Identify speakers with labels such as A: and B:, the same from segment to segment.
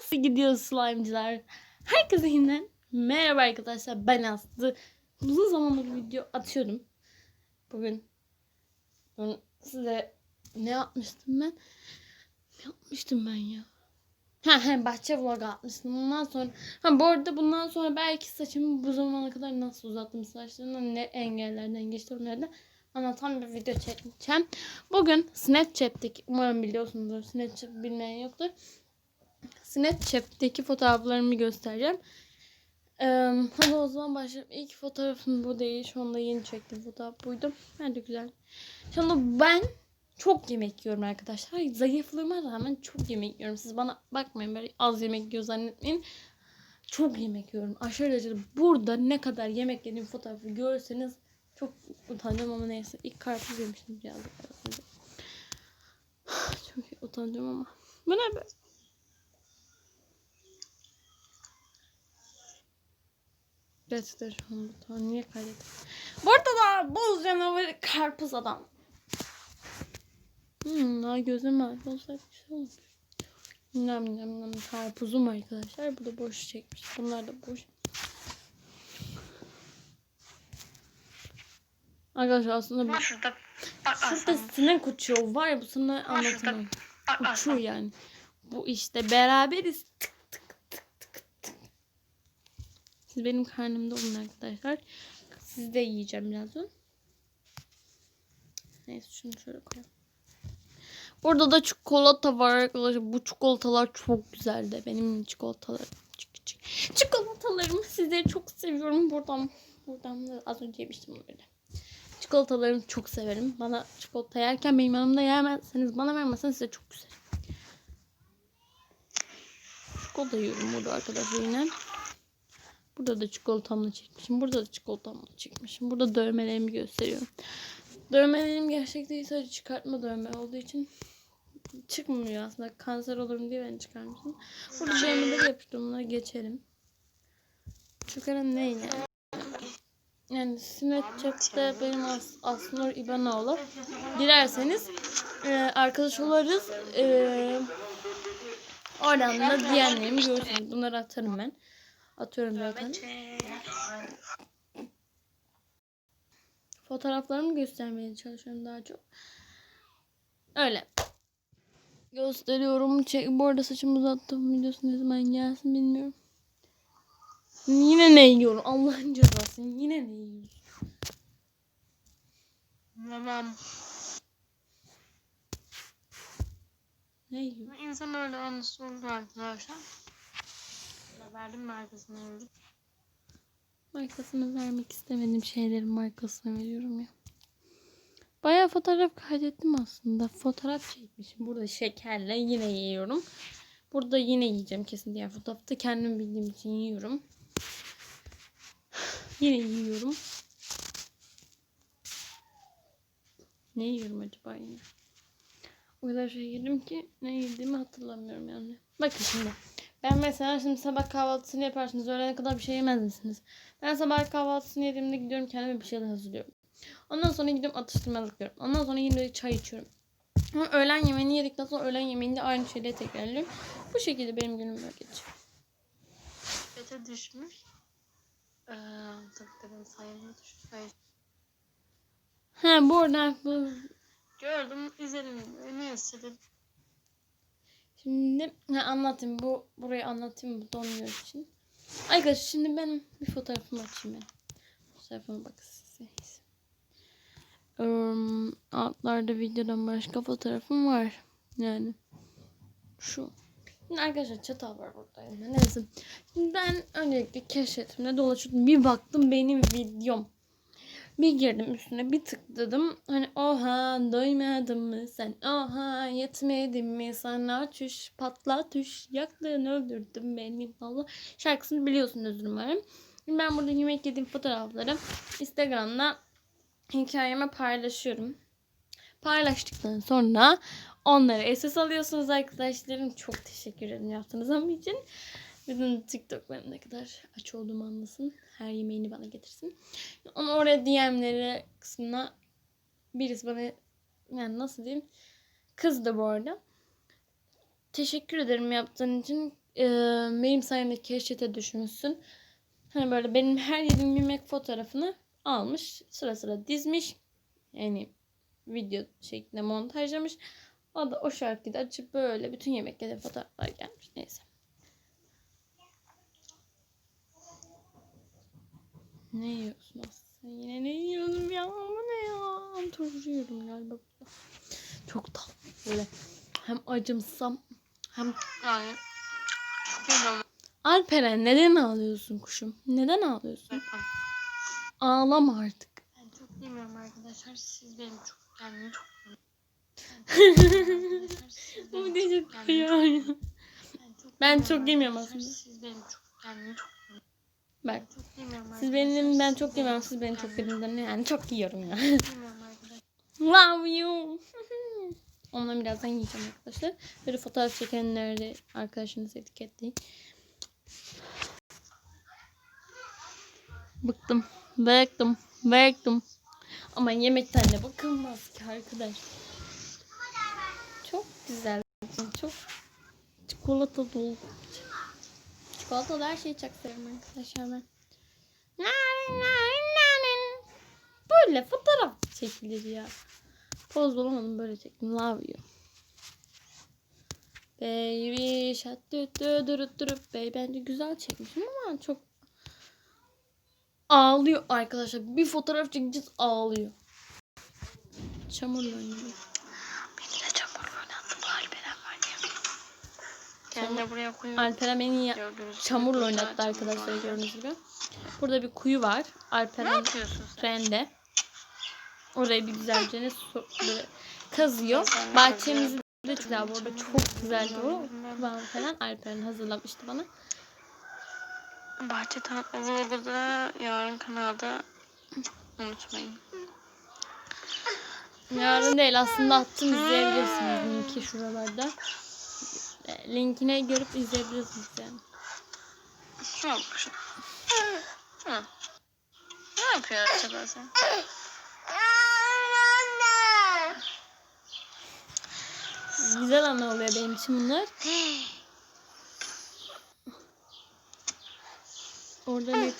A: Nasıl gidiyor slime'cılar? Herkese yeniden merhaba arkadaşlar ben Aslı. Uzun zamandır video atıyordum. Bugün, bugün size ne yapmıştım ben? Ne yapmıştım ben ya? Ha, ha bahçe vlog atmıştım. Bundan sonra ha bu arada bundan sonra belki saçımı bu zamana kadar nasıl uzattım saçlarını ne engellerden geçti onları da anlatan bir video çekeceğim. Bugün Snapchat'teki umarım biliyorsunuzdur. Snapchat bilmeyen yoktur. Snapchat'teki fotoğraflarımı göstereceğim. Ee, hadi o zaman başlayalım. İlk fotoğrafım bu değil. Şu anda yeni çektiğim fotoğraf buydu. Bence güzel. Şu anda ben çok yemek yiyorum arkadaşlar. Zayıflığıma rağmen çok yemek yiyorum. Siz bana bakmayın böyle az yemek yiyor zannetmeyin. Çok yemek yiyorum. Aşırı derecede burada ne kadar yemek yediğim fotoğrafı görseniz çok utanacağım ama neyse. İlk karpuz yemiştim birazcık. Çok utanacağım ama. Bu ne be? Gerçekten şu an bu tamam, niye kaydettim? Bu arada da boz canavarı karpuz adam. Hmm, daha gözüm var. Olsaydı güzel olmuş. Nem nem nem karpuzum arkadaşlar. Bu da boş çekmiş. Bunlar da boş. Arkadaşlar aslında bu,
B: şurada bak
A: şurada sinek uçuyor. Var ya bu sana anlatamam. Uçuyor yani. Bu işte beraberiz. Tık. Siz benim karnımda olun arkadaşlar. Siz de yiyeceğim birazdan. Neyse şunu şöyle koyalım. Burada da çikolata var arkadaşlar. Bu çikolatalar çok güzeldi. Benim çikolatalarım. Çık çık. Çikolatalarımı sizleri çok seviyorum. Buradan buradan da az önce yemiştim böyle. Çikolatalarımı çok severim. Bana çikolata yerken benim yanımda yemezseniz bana vermezseniz size çok güzel. Çikolata yiyorum burada arkadaşlar yine. Burada da çikolatamla çekmişim. Burada da çikolatamla çekmişim. Burada dövmelerimi gösteriyorum. Dövmelerim gerçek değil sadece çıkartma dövme olduğu için çıkmıyor aslında. Kanser olurum diye ben çıkarmıştım. Burada dövmeleri yapıştım. Bunları geçelim. Çıkarın neyle? Yani Snapchat'te benim as Asnur İbanoğlu. Dilerseniz e, arkadaş oluruz. E, oradan da diyenlerimi görürsünüz. Bunları atarım ben. Atıyorum zaten. Fotoğraflarımı göstermeye çalışıyorum daha çok. Öyle. Gösteriyorum. Çek. Bu arada saçımı uzattım. Videosu ne zaman gelsin bilmiyorum. Yine ne yiyorum? Allah'ın cezası. Yine ne yiyorsun?
B: Babam.
A: Ne yiyorsun?
B: İnsan öyle anısı olur arkadaşlar. Verdim merkezine yürüdüm.
A: Markasını vermek istemediğim şeylerin markasını veriyorum ya. Bayağı fotoğraf kaydettim aslında. Fotoğraf çekmişim. Burada şekerle yine yiyorum. Burada yine yiyeceğim kesin diğer fotoğrafta. Kendim bildiğim için yiyorum. Yine yiyorum. Ne yiyorum acaba yine? O kadar şey yedim ki ne yediğimi hatırlamıyorum yani. Bakın şimdi. Ben mesela şimdi sabah kahvaltısını yaparsınız. Öğlene kadar bir şey yemez misiniz? Ben sabah kahvaltısını yediğimde gidiyorum kendime bir şeyler hazırlıyorum. Ondan sonra gidiyorum atıştırmalık yiyorum. Ondan sonra yine çay içiyorum. Ama öğlen yemeğini yedikten sonra öğlen yemeğinde aynı şeyleri tekrarlıyorum. Bu şekilde benim günüm böyle geçiyor.
B: Bete düşmüş. Ee, tabii dedim sayımı düşmüş. Hayır.
A: He bu arada bu
B: Gördüm, izledim. Ne istedim?
A: Şimdi ha, anlatayım. Bu burayı anlatayım bu donuyor için. Arkadaşlar şimdi benim bir fotoğrafımı açayım ben. Fotoğrafıma bakın size. Um, altlarda videodan başka fotoğrafım var. Yani şu. Şimdi arkadaşlar çatal var burada. Yani. Neyse. Şimdi ben öncelikle keşfetimde dolaşıyordum. Bir baktım benim videom. Bir girdim üstüne bir tıkladım. Hani oha doymadın mı sen? Oha yetmedin mi sana çüş patla tüş yaktın öldürdün beni Allah şarkısını biliyorsunuz umarım. Ben burada yemek yediğim fotoğrafları Instagram'da hikayeme paylaşıyorum. Paylaştıktan sonra onları esas alıyorsunuz arkadaşlarım. Çok teşekkür ederim yaptığınız için. Bütün TikTok'larım ne kadar aç olduğumu anlasın. Her yemeğini bana getirsin. Onu oraya DM'leri kısmına birisi bana yani nasıl diyeyim kızdı bu arada. Teşekkür ederim yaptığın için. e, benim sayemde keşfete düşmüşsün. Hani böyle benim her yediğim yemek fotoğrafını almış. Sıra sıra dizmiş. Yani video şeklinde montajlamış. O da o şarkıyı da açıp böyle bütün yemeklere fotoğraflar gelmiş. Neyse. Ne yiyorsun aslında? Yine ne yiyorum ya? Bu ne ya? Turşu yiyorum galiba. burada. Çok tatlı böyle. Hem acımsam hem...
B: Yani. Bilmiyorum.
A: Alperen neden ağlıyorsun kuşum? Neden ağlıyorsun? Ağlama artık.
B: Ben çok bilmiyorum arkadaşlar. Siz benim çok kendimi çok
A: Bu diyecek ya. Ben çok yemiyorum aslında.
B: Siz benim çok kendimi çok
A: Bak siz benim ben çok yemem siz beni çok yediğinden yani çok yiyorum ya. Love you. Ondan birazdan yiyeceğim arkadaşlar. Böyle fotoğraf çekenleri arkadaşınızı etiketleyin. Bıktım. Bıktım. Bıktım. Ama yemekten de bakılmaz ki arkadaş. Çok güzel. Çok çikolata dolu. Çikolatalı her şeyi çok seviyorum arkadaşlar ben. Böyle fotoğraf çekilir ya. Poz bulamadım böyle çektim. Love you. Baby shut dürüp dürüp baby. Bence güzel çekmişim ama çok ağlıyor arkadaşlar. Bir fotoğraf çekeceğiz ağlıyor. Çamurla oynuyor.
B: Beni de çamur oynattı bu Alperen var ya. Kendini buraya koyuyor.
A: Alperen beni ya-
B: Gördüğünüz
A: çamurla oynattı arkadaşlar
B: var.
A: gördüğünüz gibi. Burada bir kuyu var.
B: Ne
A: Alperen
B: yapıyorsun sen?
A: rende. Orayı bir güzelce ne su böyle kazıyor. Bahçemizi de çok güzel bu arada çok güzel o kıvam falan Alperen hazırlamıştı bana.
B: Bahçe tatlı vlogu da yarın kanalda unutmayın.
A: Yarın değil aslında attım izleyebilirsiniz linki şuralarda. Linkine görüp izleyebilirsiniz yani.
B: Ne yapıyorsun? Hı. Ne yapıyor acaba sen?
A: Güzel anı oluyor benim için bunlar. Orada ne?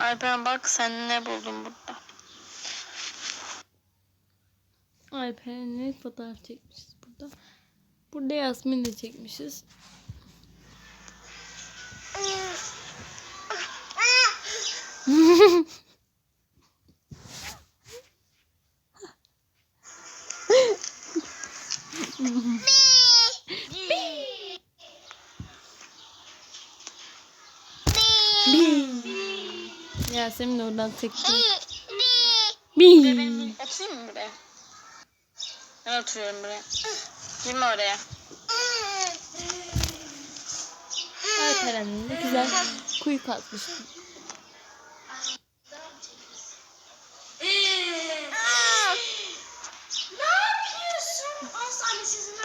B: Alperen bak sen ne buldun burada.
A: Alperen'le fotoğraf çekmişiz burada. Yasmin de çekmişiz. Yasemin de oradan çekti. Bi.
B: Benim oturayım mı buraya? Ben oturuyorum buraya. Girme oraya.
A: Güzel kuyu kazmış.
B: Ne sana sizin mi?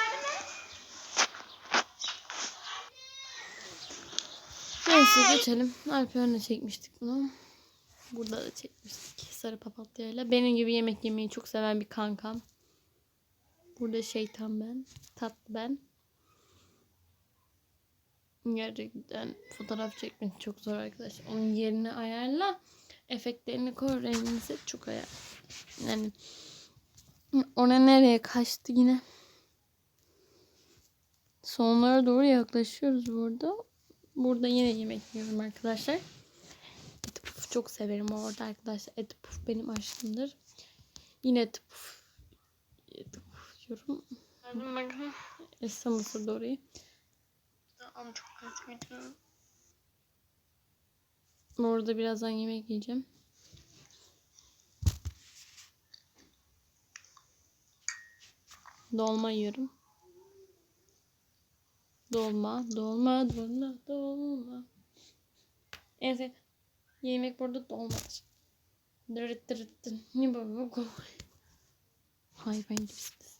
A: Neyse geçelim. Alperen'le çekmiştik bunu. Burada da çekmiştik sarı papatyayla. Benim gibi yemek yemeyi çok seven bir kankam. Burada şeytan ben. Tatlı ben. Gerçekten fotoğraf çekmek çok zor arkadaşlar. Onun yerini ayarla. Efektlerini koy. Rengini. Çok ayar. Yani ona nereye kaçtı yine? Sonlara doğru yaklaşıyoruz burada. Burada yine yemek yiyorum arkadaşlar. Eti puf çok severim orada arkadaşlar. Eti puf benim aşkımdır. Yine eti puf. Eti puf yiyorum.
B: Hadi bakalım.
A: Esra mısır doğrayı.
B: Ama çok kötü
A: Orada birazdan yemek yiyeceğim. Dolma yiyorum. Dolma, dolma, dolma, dolma. Sevdiğim yemek burada dolmadır. Dırıt dırıt dırıt. Ne koy. Hayvan gibisiniz.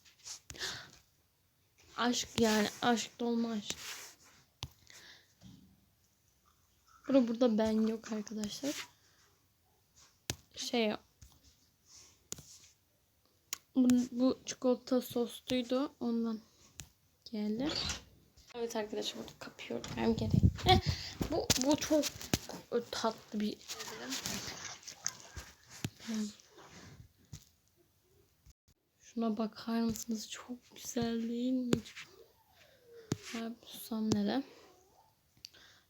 A: Aşk yani aşk dolma aşk. Burada burada ben yok arkadaşlar. Şey bu, bu çikolata sosluydu ondan geldi. Evet arkadaşlar burada kapıyorum. Hem gerek. Heh, bu, bu çok tatlı bir Hmm. Şuna bakar mısınız? Çok güzel değil mi? Ay, susam nere?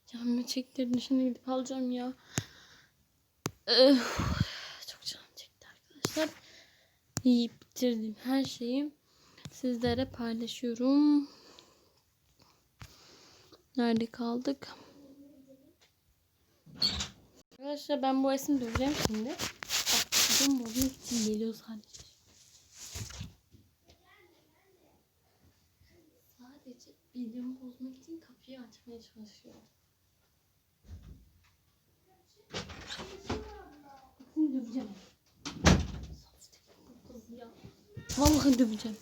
A: Canımı çektirdi. Şimdi gidip alacağım ya. Çok canım çekti arkadaşlar. Yiyip bitirdim her şeyi. Sizlere paylaşıyorum. Nerede kaldık? Arkadaşlar ben bu resmi döveceğim şimdi. Bak bozmak için geliyor sadece. Sadece videomu bozmak için kapıyı açmaya çalışıyor. Bakın döveceğim. Vallahi döveceğim.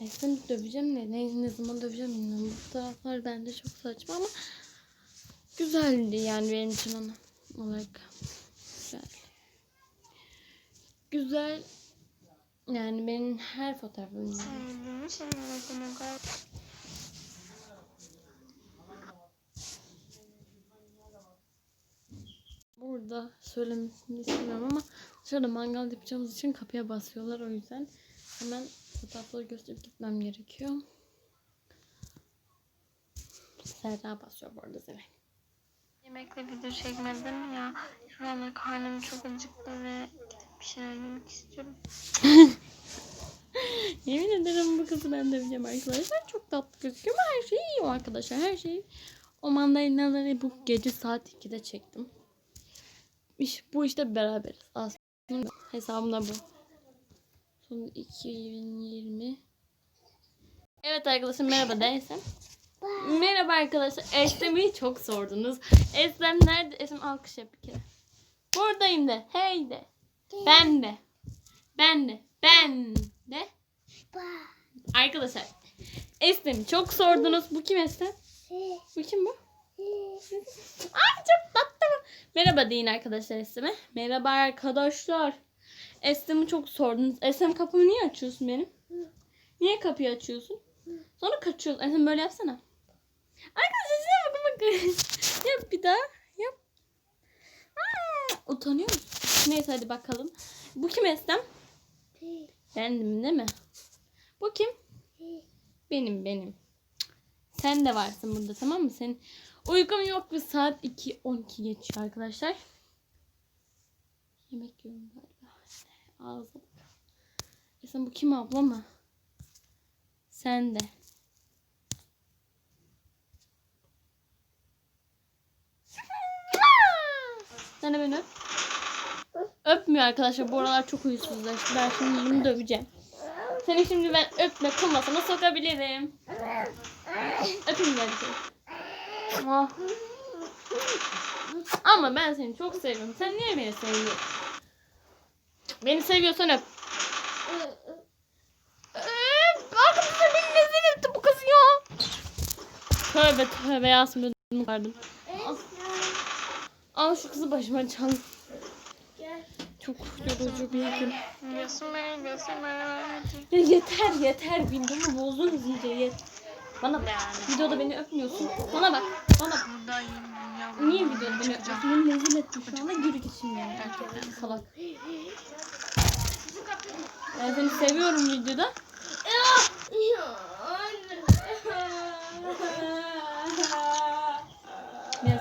A: Eskiden döveceğim de ne, ne zaman döveceğim bilmiyorum. Bu taraflar bence çok saçma ama güzeldi yani benim için ona olarak. Güzel. Güzel. Yani benim her fotoğrafım güzel. Burada söylemesini istemiyorum ama dışarıda mangal yapacağımız için kapıya basıyorlar o yüzden hemen fotoğrafları gösterip gitmem gerekiyor. Serra basıyor bu arada Zeynep.
B: Yemekle video çekmedim ya. Anda karnım çok acıktı ve bir şeyler yemek istiyorum.
A: Yemin ederim bu kızı ben döveceğim arkadaşlar. Çok tatlı gözüküyor ama her şey iyi arkadaşlar. Her şey. O mandalinaları bu gece saat 2'de çektim. İş, bu işte beraberiz. Aslında hesabımda bu. Son 2020. Evet arkadaşlar merhaba dersen. Merhaba arkadaşlar. Eslem'i çok sordunuz. Eslem nerede? Eslem alkış yap bir kere. Buradayım de. Hey de. Ben de. Ben de. Ben de. Arkadaşlar Eslem'i çok sordunuz. Bu kim Eslem? Bu kim bu? Ay çok tatlı. Merhaba deyin arkadaşlar Eslem'e. Merhaba arkadaşlar. Eslem'i çok sordunuz. Eslem kapımı niye açıyorsun benim? Niye kapıyı açıyorsun? Sonra kaçıyorsun. Eslem böyle yapsana. Arkadaşlar size bakın bakın. yap bir daha. Yap. Aa, utanıyor musun? Neyse hadi bakalım. Bu kim Eslem? Bendim değil mi? Bu kim? Benim benim. Sen de varsın burada tamam mı? Senin uykum yok bir saat 2 12 geçiyor arkadaşlar. Yemek yiyorum galiba. Ağzım. E sen bu kim abla mı? Sen de. Sen de beni öp. Öpmüyor arkadaşlar. Bu aralar çok huysuzlaştı. Ben şimdi bunu döveceğim. Seni şimdi ben öpme komasına sokabilirim. Öpeyim ben. Ah. Ama ben seni çok seviyorum. Sen niye beni seviyorsun? Beni seviyorsan öp. Arkadaşlar beni rezil etti bu kız ya. Tövbe tövbe Yasemin ödümü kardım. Al. Al şu kızı başıma çal. Çok yorucu bir gün. Ya yeter yeter videomu bozdunuz iyice yet. Bana bak. Videoda beni öpmüyorsun. Bana bak. Bana bak. Niye videoda beni öpüyorsun? Beni rezil ettin şu anda geri git şimdi yani. Salak. Ben seni seviyorum videoda.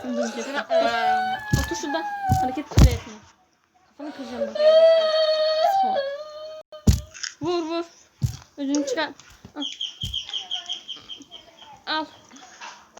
A: Seni döveceğim. Otur şurada. Hareket bile etme. Kafanı kıracağım bak. Salak. Vur vur. Ödünü çıkar. Al. Al.